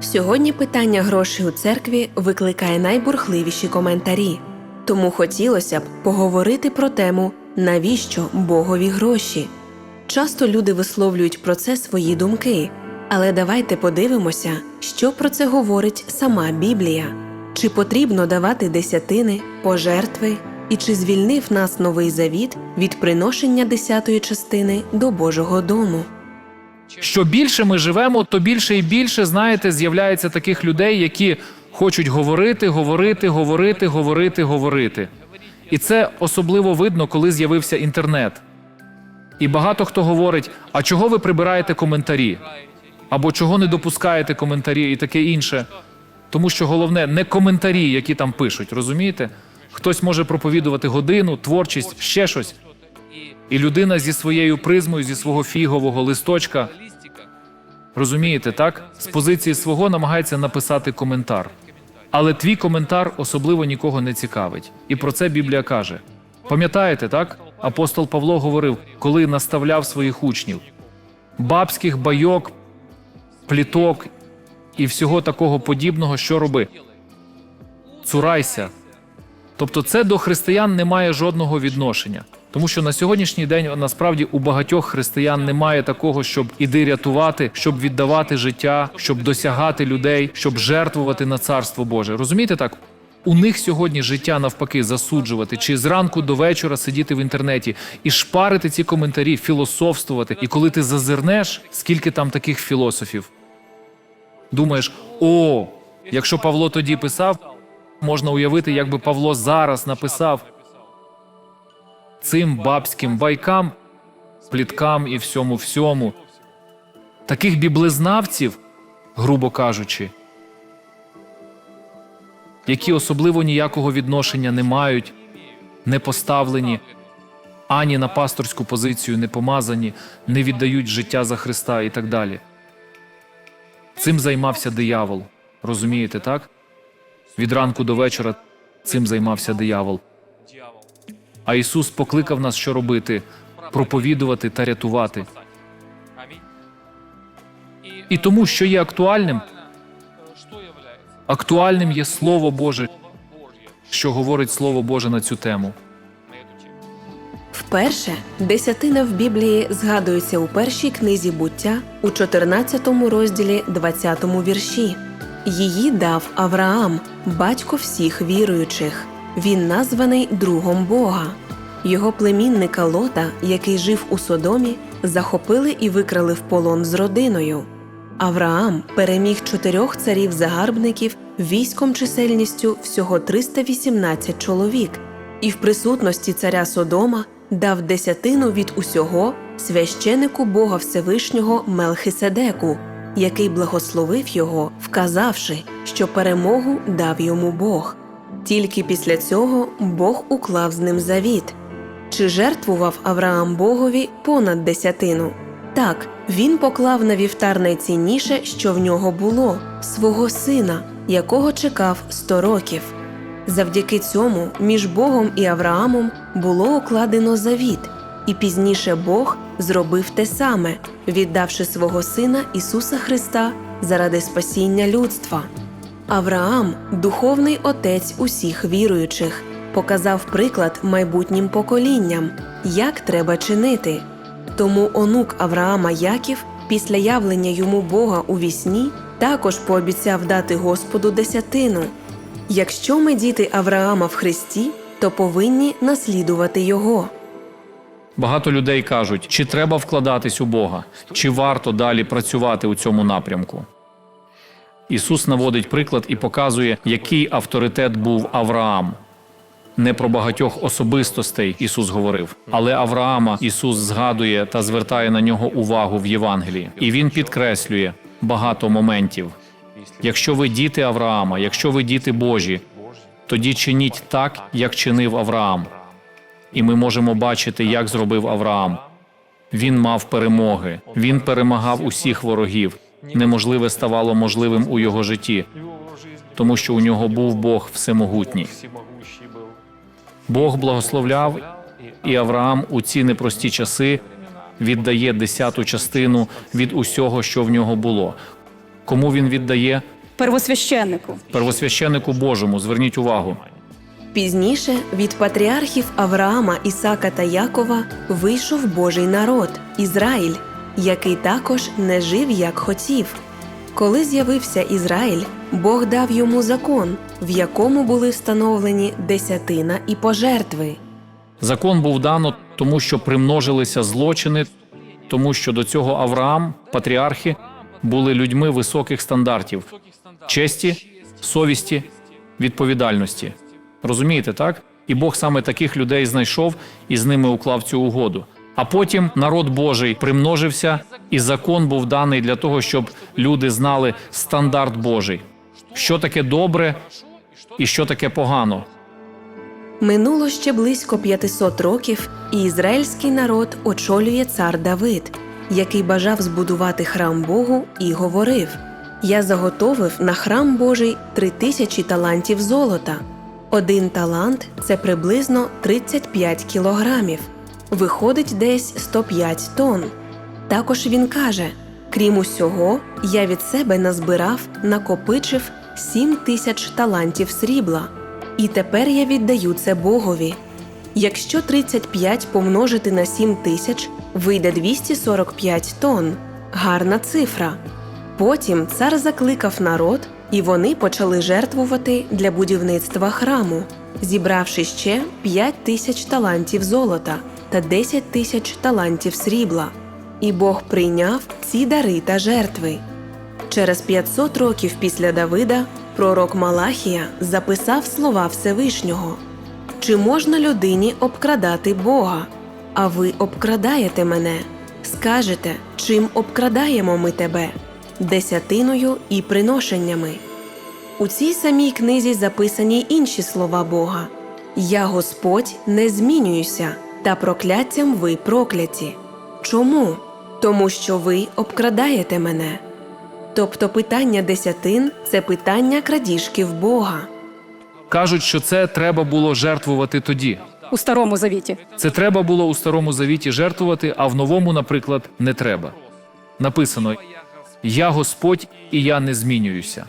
Сьогодні питання грошей у церкві викликає найбурхливіші коментарі. Тому хотілося б поговорити про тему навіщо Богові гроші. Часто люди висловлюють про це свої думки, але давайте подивимося, що про це говорить сама Біблія. Чи потрібно давати десятини, пожертви, і чи звільнив нас новий завіт від приношення десятої частини до Божого дому? Що більше ми живемо, то більше і більше, знаєте, з'являється таких людей, які хочуть говорити, говорити, говорити, говорити, говорити. І це особливо видно, коли з'явився інтернет. І багато хто говорить: а чого ви прибираєте коментарі? Або чого не допускаєте коментарі і таке інше. Тому що головне не коментарі, які там пишуть, розумієте? Хтось може проповідувати годину, творчість, ще щось. І людина зі своєю призмою, зі свого фігового листочка, розумієте, так? З позиції свого намагається написати коментар. Але твій коментар особливо нікого не цікавить. І про це Біблія каже. Пам'ятаєте, так? Апостол Павло говорив, коли наставляв своїх учнів: бабських байок, пліток і всього такого подібного, що роби? Цурайся. Тобто, це до християн не має жодного відношення. Тому що на сьогоднішній день насправді у багатьох християн немає такого, щоб іди рятувати, щоб віддавати життя, щоб досягати людей, щоб жертвувати на царство Боже. Розумієте так? У них сьогодні життя навпаки засуджувати, чи зранку до вечора сидіти в інтернеті і шпарити ці коментарі, філософствувати. І коли ти зазирнеш, скільки там таких філософів, думаєш: о, якщо Павло тоді писав, можна уявити, як би Павло зараз написав цим бабським байкам, пліткам і всьому всьому. Таких біблезнавців, грубо кажучи, які особливо ніякого відношення не мають, не поставлені ані на пасторську позицію, не помазані, не віддають життя за Христа і так далі. Цим займався диявол. Розумієте, так? Від ранку до вечора цим займався диявол. А Ісус покликав нас, що робити проповідувати та рятувати. І тому, що є актуальним, актуальним є Слово Боже, що говорить Слово Боже на цю тему. Вперше десятина в Біблії згадується у першій книзі буття у 14 розділі 20 вірші. Її дав Авраам, батько всіх віруючих. Він названий другом Бога. Його племінника Лота, який жив у Содомі, захопили і викрали в полон з родиною. Авраам переміг чотирьох царів-загарбників військом чисельністю всього 318 чоловік, і в присутності царя Содома дав десятину від усього священику Бога Всевишнього Мелхиседеку, який благословив його, вказавши, що перемогу дав йому Бог. Тільки після цього Бог уклав з ним завіт. Чи жертвував Авраам Богові понад десятину? Так, він поклав на вівтар найцінніше, що в нього було свого сина, якого чекав сто років. Завдяки цьому між Богом і Авраамом було укладено завіт, і пізніше Бог зробив те саме, віддавши свого сина Ісуса Христа заради спасіння людства. Авраам, духовний отець усіх віруючих, показав приклад майбутнім поколінням, як треба чинити. Тому онук Авраама Яків, після явлення йому Бога у вісні, також пообіцяв дати Господу десятину. Якщо ми діти Авраама в Христі, то повинні наслідувати його. Багато людей кажуть, чи треба вкладатись у Бога, чи варто далі працювати у цьому напрямку. Ісус наводить приклад і показує, який авторитет був Авраам. Не про багатьох особистостей Ісус говорив, але Авраама Ісус згадує та звертає на нього увагу в Євангелії, і Він підкреслює багато моментів. Якщо ви діти Авраама, якщо ви діти Божі, тоді чиніть так, як чинив Авраам. І ми можемо бачити, як зробив Авраам. Він мав перемоги, він перемагав усіх ворогів. Неможливе ставало можливим у його житті, тому що у нього був Бог всемогутній. Бог благословляв, і Авраам у ці непрості часи віддає десяту частину від усього, що в нього було. Кому він віддає? Первосвященнику. Первосвященнику Божому. Зверніть увагу. Пізніше від патріархів Авраама, Ісака та Якова вийшов Божий народ Ізраїль, який також не жив як хотів. Коли з'явився Ізраїль, Бог дав йому закон, в якому були встановлені десятина і пожертви. Закон був дано, тому що примножилися злочини, тому що до цього Авраам, патріархи, були людьми високих стандартів честі, совісті, відповідальності. Розумієте, так? І Бог саме таких людей знайшов і з ними уклав цю угоду. А потім народ Божий примножився, і закон був даний для того, щоб люди знали стандарт Божий, що таке добре і що таке погано. Минуло ще близько 500 років, і ізраїльський народ очолює цар Давид, який бажав збудувати храм Богу і говорив: Я заготовив на храм Божий три тисячі талантів золота. Один талант це приблизно 35 кілограмів, виходить десь 105 тонн. Також він каже: крім усього, я від себе назбирав, накопичив 7 тисяч талантів срібла. І тепер я віддаю це Богові. Якщо 35 помножити на 7 тисяч, вийде 245 тонн. Гарна цифра. Потім цар закликав народ, і вони почали жертвувати для будівництва храму, зібравши ще 5 тисяч талантів золота та 10 тисяч талантів срібла. І Бог прийняв ці дари та жертви. Через 500 років після Давида пророк Малахія записав слова Всевишнього: Чи можна людині обкрадати Бога? А ви обкрадаєте мене. Скажете, чим обкрадаємо ми тебе? Десятиною і приношеннями. У цій самій книзі записані інші слова Бога: Я Господь не змінююся, та прокляттям ви прокляті. Чому? Тому що ви обкрадаєте мене. Тобто питання десятин це питання крадіжки в Бога. Кажуть, що це треба було жертвувати тоді. У старому завіті. Це треба було у старому завіті жертвувати, а в новому, наприклад, не треба. Написано: Я Господь і я не змінююся.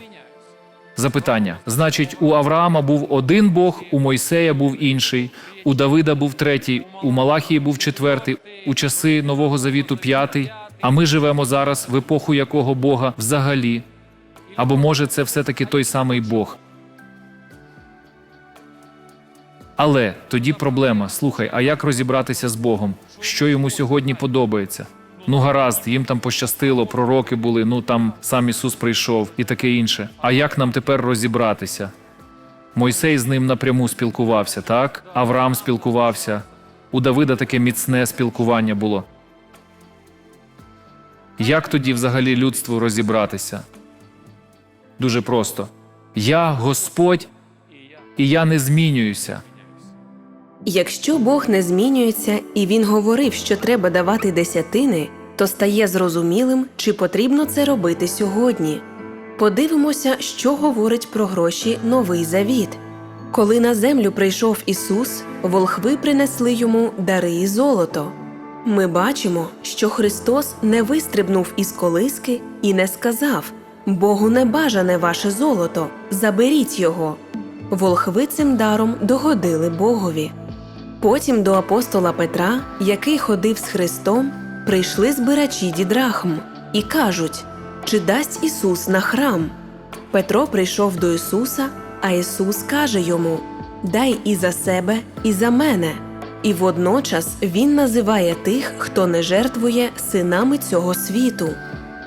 Запитання: значить, у Авраама був один Бог, у Мойсея був інший, у Давида був третій, у Малахії був четвертий, у часи Нового Завіту п'ятий. А ми живемо зараз в епоху якого Бога взагалі? Або може це все-таки той самий Бог? Але тоді проблема: слухай, а як розібратися з Богом? Що йому сьогодні подобається? Ну, гаразд, їм там пощастило, пророки були, ну там сам Ісус прийшов і таке інше. А як нам тепер розібратися? Мойсей з ним напряму спілкувався, так? Авраам спілкувався. У Давида таке міцне спілкування було. Як тоді взагалі людству розібратися? Дуже просто. Я Господь, і я не змінююся. Якщо Бог не змінюється і він говорив, що треба давати десятини, то стає зрозумілим, чи потрібно це робити сьогодні. Подивимося, що говорить про гроші Новий Завіт. Коли на землю прийшов Ісус, волхви принесли йому дари і золото. Ми бачимо, що Христос не вистрибнув із колиски і не сказав Богу не бажане ваше золото, заберіть його. Волхви цим даром догодили Богові. Потім до апостола Петра, який ходив з Христом, прийшли збирачі дідрахм і кажуть: Чи дасть Ісус на храм? Петро прийшов до Ісуса, а Ісус каже йому: Дай і за себе, і за мене. І водночас Він називає тих, хто не жертвує синами цього світу.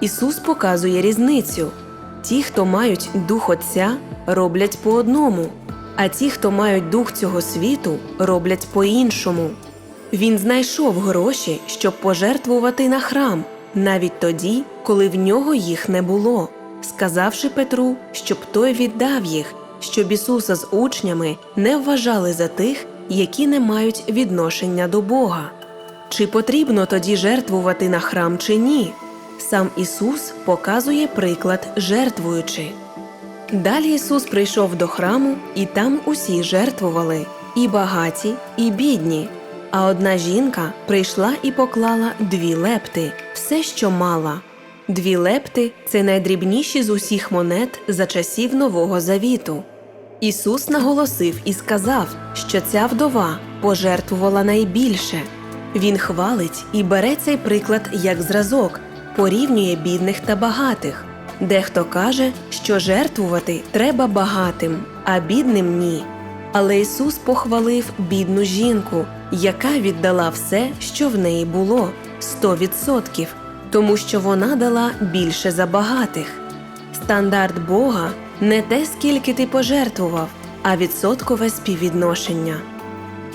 Ісус показує різницю: ті, хто мають дух Отця, роблять по одному, а ті, хто мають дух цього світу, роблять по-іншому. Він знайшов гроші, щоб пожертвувати на храм, навіть тоді, коли в нього їх не було, сказавши Петру, щоб той віддав їх, щоб Ісуса з учнями не вважали за тих, які не мають відношення до Бога. Чи потрібно тоді жертвувати на храм чи ні? Сам Ісус показує приклад жертвуючи. Далі Ісус прийшов до храму, і там усі жертвували і багаті, і бідні. А одна жінка прийшла і поклала дві лепти, все, що мала. Дві лепти це найдрібніші з усіх монет за часів Нового Завіту. Ісус наголосив і сказав, що ця вдова пожертвувала найбільше. Він хвалить і бере цей приклад як зразок, порівнює бідних та багатих. Дехто каже, що жертвувати треба багатим, а бідним ні. Але Ісус похвалив бідну жінку, яка віддала все, що в неї було 100%, тому що вона дала більше за багатих. Стандарт Бога не те, скільки ти пожертвував, а відсоткове співвідношення.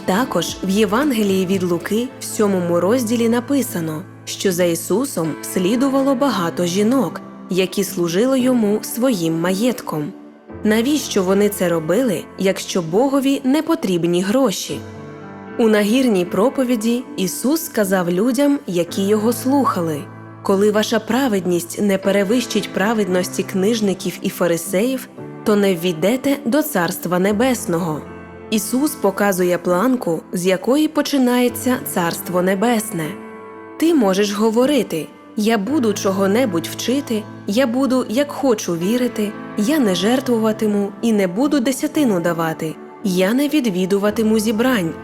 Також в Євангелії від Луки в сьомому розділі написано, що за Ісусом слідувало багато жінок, які служили йому своїм маєтком. Навіщо вони це робили, якщо Богові не потрібні гроші? У нагірній проповіді Ісус сказав людям, які його слухали: коли ваша праведність не перевищить праведності книжників і фарисеїв, то не ввійдете до Царства Небесного. Ісус показує планку, з якої починається Царство Небесне. Ти можеш говорити: Я буду чого-небудь вчити, я буду, як хочу вірити, я не жертвуватиму і не буду десятину давати, я не відвідуватиму зібрань.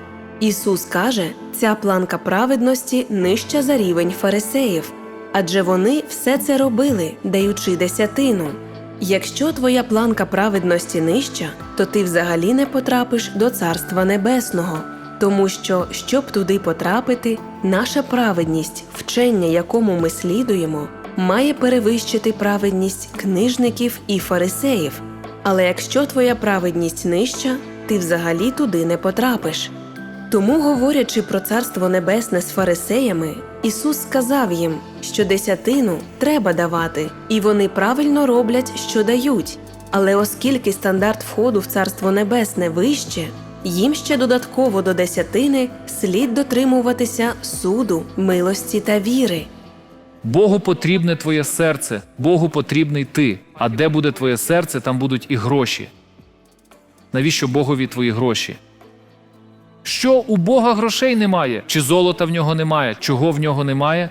Ісус каже, ця планка праведності нижча за рівень фарисеїв, адже вони все це робили, даючи десятину. Якщо твоя планка праведності нижча, то ти взагалі не потрапиш до Царства Небесного, тому що, щоб туди потрапити, наша праведність, вчення, якому ми слідуємо, має перевищити праведність книжників і фарисеїв. Але якщо твоя праведність нижча, ти взагалі туди не потрапиш. Тому, говорячи про Царство Небесне з фарисеями, Ісус сказав їм, що десятину треба давати, і вони правильно роблять, що дають. Але оскільки стандарт входу в Царство Небесне вище, їм ще додатково до десятини слід дотримуватися суду, милості та віри. Богу потрібне твоє серце, Богу потрібний ти. А де буде твоє серце, там будуть і гроші. Навіщо Богові твої гроші? Що у Бога грошей немає? Чи золота в нього немає? Чого в нього немає?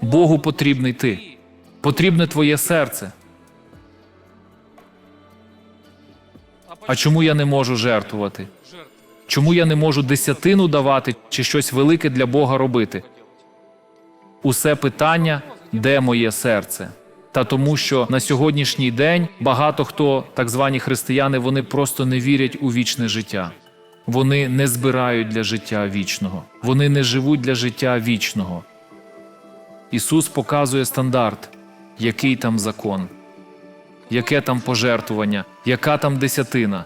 Богу потрібний ти. Потрібне твоє серце. А чому я не можу жертвувати? Чому я не можу десятину давати чи щось велике для Бога робити? Усе питання, де моє серце? Та тому, що на сьогоднішній день багато хто, так звані християни, вони просто не вірять у вічне життя. Вони не збирають для життя вічного, вони не живуть для життя вічного. Ісус показує стандарт, який там закон, яке там пожертвування, яка там десятина.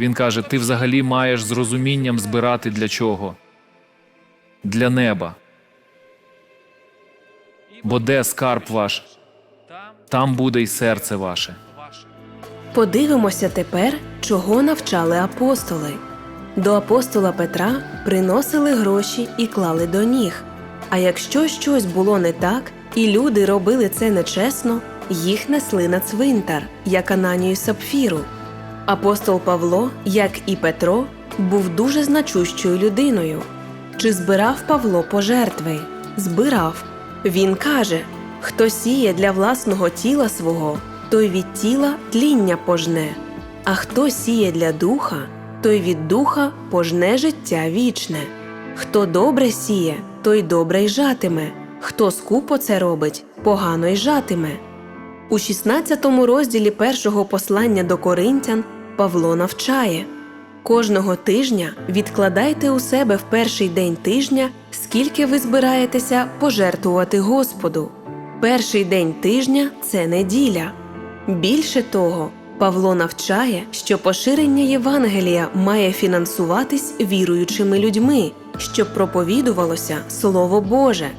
Він каже: ти взагалі маєш з розумінням збирати для чого? Для неба. Бо де скарб ваш, там буде й серце ваше. Подивимося тепер, чого навчали апостоли. До апостола Петра приносили гроші і клали до ніг. А якщо щось було не так, і люди робили це нечесно, їх несли на цвинтар, як Ананію Сапфіру. Апостол Павло, як і Петро, був дуже значущою людиною. Чи збирав Павло пожертви? Збирав. Він каже: хто сіє для власного тіла свого, той від тіла тління пожне, а хто сіє для духа, той від духа пожне життя вічне. Хто добре сіє, той добре й жатиме, хто скупо це робить, погано й жатиме. У 16 розділі першого послання до Коринтян Павло навчає кожного тижня відкладайте у себе в перший день тижня, скільки ви збираєтеся пожертвувати Господу. Перший день тижня це неділя. Більше того, Павло навчає, що поширення Євангелія має фінансуватись віруючими людьми, щоб проповідувалося Слово Боже.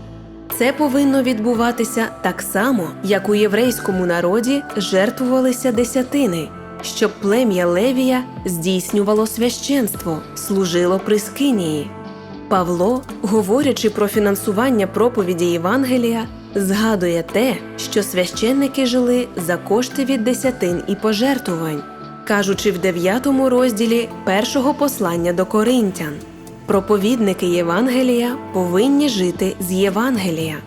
Це повинно відбуватися так само, як у єврейському народі жертвувалися десятини, щоб плем'я Левія здійснювало священство, служило при скинії. Павло, говорячи про фінансування проповіді Євангелія, згадує те, що священники жили за кошти від десятин і пожертвувань, кажучи в 9 розділі першого послання до Коринтян. Проповідники Євангелія повинні жити з Євангелія.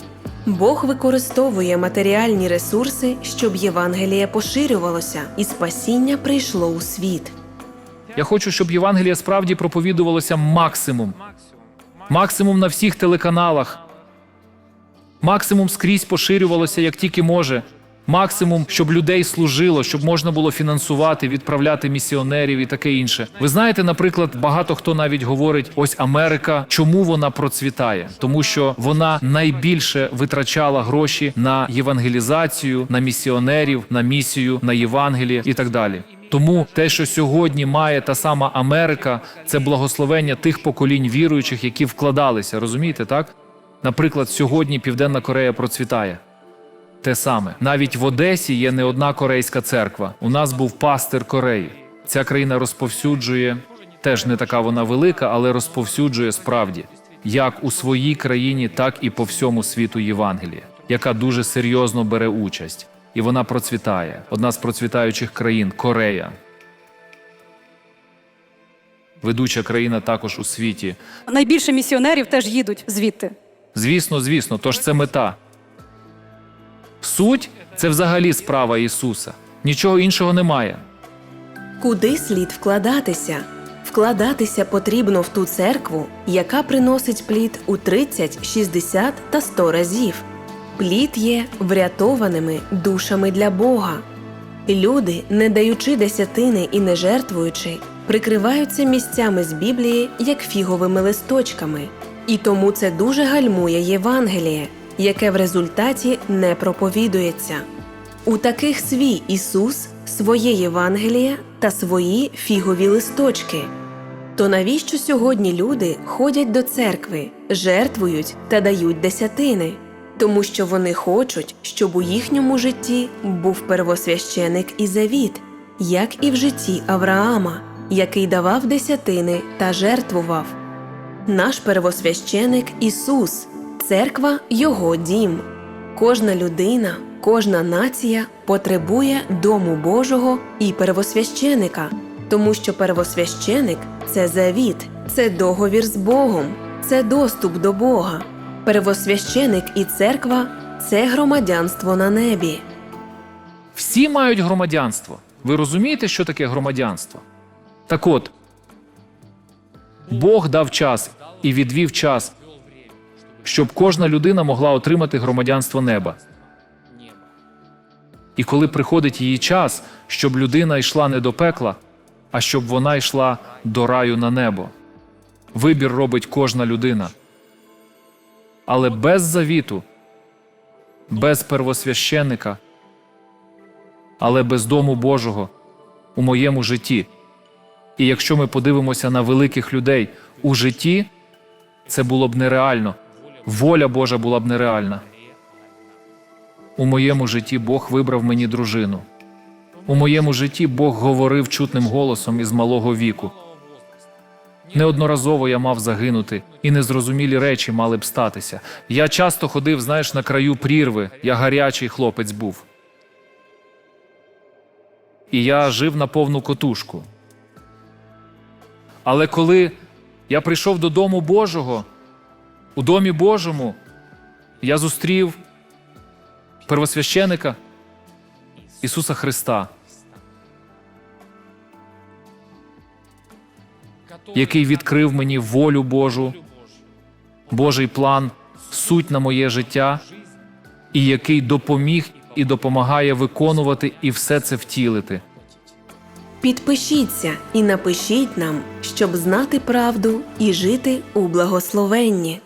Бог використовує матеріальні ресурси, щоб Євангеліє поширювалося і спасіння прийшло у світ. Я хочу, щоб Євангеліє справді проповідувалося максимум. Максимум на всіх телеканалах. Максимум скрізь поширювалося, як тільки може. Максимум, щоб людей служило, щоб можна було фінансувати, відправляти місіонерів і таке інше. Ви знаєте, наприклад, багато хто навіть говорить: ось Америка, чому вона процвітає? Тому що вона найбільше витрачала гроші на євангелізацію, на місіонерів, на місію, на Євангеліє і так далі. Тому те, що сьогодні має та сама Америка, це благословення тих поколінь віруючих, які вкладалися. Розумієте, так? Наприклад, сьогодні Південна Корея процвітає. Те саме. Навіть в Одесі є не одна корейська церква. У нас був пастир Кореї. Ця країна розповсюджує, теж не така вона велика, але розповсюджує справді, як у своїй країні, так і по всьому світу Євангелія, яка дуже серйозно бере участь. І вона процвітає. Одна з процвітаючих країн Корея. Ведуча країна також у світі. Найбільше місіонерів теж їдуть звідти. Звісно, звісно, тож це мета. Суть це взагалі справа Ісуса. Нічого іншого немає. Куди слід вкладатися? Вкладатися потрібно в ту церкву, яка приносить плід у 30, 60 та 100 разів. Плід є врятованими душами для Бога. Люди, не даючи десятини і не жертвуючи, прикриваються місцями з Біблії як фіговими листочками, і тому це дуже гальмує Євангеліє, яке в результаті не проповідується. У таких свій Ісус, своє Євангеліє та свої фігові листочки. То навіщо сьогодні люди ходять до церкви, жертвують та дають десятини? Тому що вони хочуть, щоб у їхньому житті був первосвященик і завіт, як і в житті Авраама, який давав десятини та жертвував. Наш первосвященик Ісус, церква Його дім. Кожна людина, кожна нація потребує дому Божого і первосвященика, тому що первосвященик це завіт, це договір з Богом, це доступ до Бога. Первосвященик і церква це громадянство на небі. Всі мають громадянство. Ви розумієте, що таке громадянство? Так от, Бог дав час і відвів час, щоб кожна людина могла отримати громадянство неба. І коли приходить її час, щоб людина йшла не до пекла, а щоб вона йшла до раю на небо. Вибір робить кожна людина. Але без завіту, без первосвященника, але без дому Божого у моєму житті. І якщо ми подивимося на великих людей у житті, це було б нереально. Воля Божа була б нереальна. У моєму житті Бог вибрав мені дружину. У моєму житті Бог говорив чутним голосом із малого віку. Неодноразово я мав загинути, і незрозумілі речі мали б статися. Я часто ходив, знаєш, на краю прірви, я гарячий хлопець був. І я жив на повну котушку. Але коли я прийшов до дому Божого, у домі Божому, я зустрів первосвященика Ісуса Христа, який відкрив мені волю Божу, Божий план, суть на моє життя, і який допоміг і допомагає виконувати і все це втілити. Підпишіться і напишіть нам, щоб знати правду і жити у благословенні.